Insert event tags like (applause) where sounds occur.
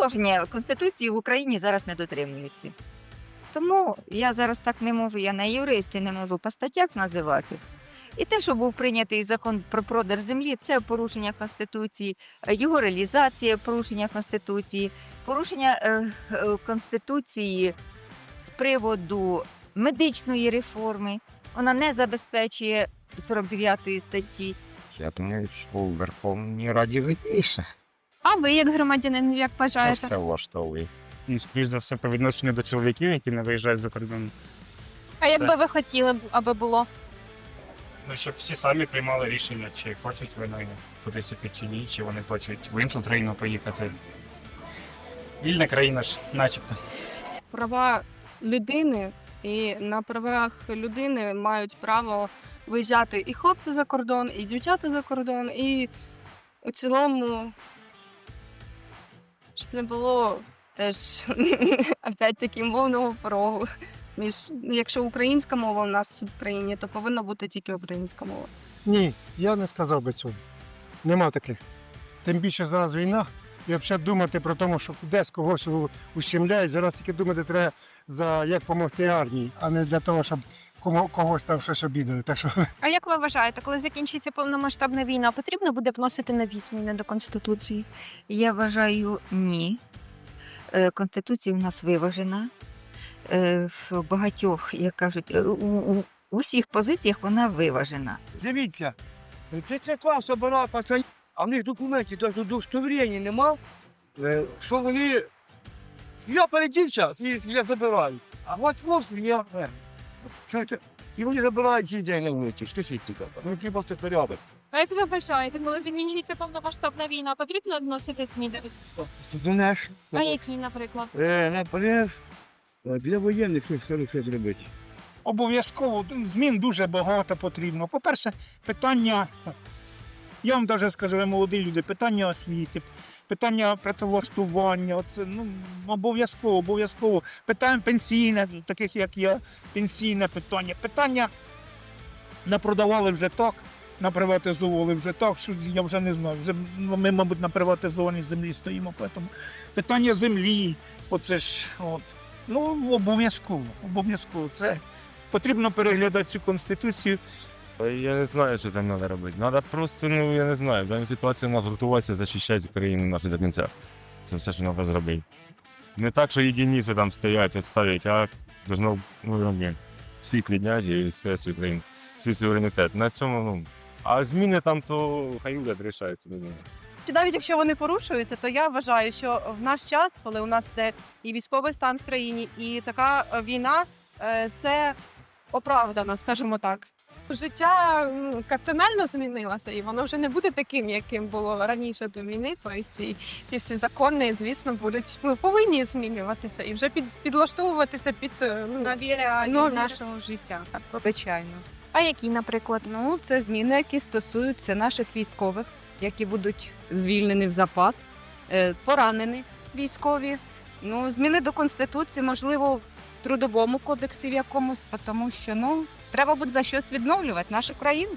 положення Конституції в Україні зараз не дотримуються. Тому я зараз так не можу, я не юрист і не можу по статтях називати. І те, що був прийнятий закон про продаж землі, це порушення Конституції, його реалізація порушення Конституції, порушення е, е, Конституції з приводу медичної реформи. Вона не забезпечує 49 статті. Я думаю, що у Верховній Раді видніше. А ви, як громадянин, як Це вважаєте? все влаштовує. Ну, скоріш за все, по відношенню до чоловіків, які не виїжджають за кордон. А як би ви хотіли, аби було? Ну, щоб всі самі приймали рішення, чи хочуть вони кудись іти чи ні, чи вони хочуть в іншу країну поїхати. Вільна країна ж, начебто. права людини, і на правах людини мають право виїжджати і хлопці за кордон, і дівчата за кордон, і у цілому, щоб не було теж (laughs) опять-таки мовного порогу. Між, якщо українська мова у нас в країні, то повинна бути тільки українська мова. Ні, я не сказав би цього. Нема таких. Тим більше зараз війна, і взагалі думати про те, що десь когось ущемляють. Зараз тільки думати треба за як допомогти армії, а не для того, щоб кому, когось там щось обідали. Так що А як ви вважаєте, коли закінчиться повномасштабна війна, потрібно буде вносити нові зміни до конституції? Я вважаю, ні. Е, Конституція у нас виважена. Е, В багатьох, як кажуть, е, у, у, у всіх позиціях вона виважена. Дивіться, це це клас обирав пацанів, а в них документів навіть удостоверення нема, е, що вони. Я передівся і я забираю. А от хлопці я. е, Це? І вони забирають ці день на вулиці. Скажіть тільки. Ну який це порядок. А як ви вважаєте, коли закінчиться повномасштабна війна, потрібно вносити зміни? Знаєш, А які, наприклад? е, наперед, для воєнних щось все зробити. Обов'язково змін дуже багато потрібно. По-перше, питання, я вам навіть скажу, ви молоді люди, питання освіти, питання працевлаштування, оце, ну, обов'язково, обов'язково. Питання пенсійне, таких як я, пенсійне питання. Питання напродавали вже так, наприватизували вже так, що я вже не знаю. Вже ну, ми, мабуть, на приватизованій землі стоїмо. Тому питання землі, оце ж от. Ну, обов'язково, обов'язково. Це потрібно переглядати цю конституцію. Я не знаю, що там треба робити. Треба просто, ну я не знаю, в даній ситуації нас готуватися захищати Україну нашу до кінця. Це все, що треба зробити. Не так, що єдиниці там стоять, відставить, а должно ну, ні, всі підняти і все свій Україну, свій суверенітет. На цьому, ну. А зміни там, то хай уряд рішається. Чи навіть якщо вони порушуються, то я вважаю, що в наш час, коли у нас йде і військовий стан в країні, і така е, війна, е, це оправдано, скажімо так. Життя кардинально змінилося, і воно вже не буде таким, яким було раніше до війни. Тобто і ті всі закони, звісно, будуть ну, повинні змінюватися і вже під, підлаштовуватися під е, ну, нові реалії Нові. нашого життя. Звичайно. А які, наприклад? Ну, це зміни, які стосуються наших військових, які будуть звільнені в запас, е, поранені військові. Ну, зміни до конституції, можливо, в трудовому кодексі в якомусь, тому що ну треба буде за щось відновлювати нашу країну.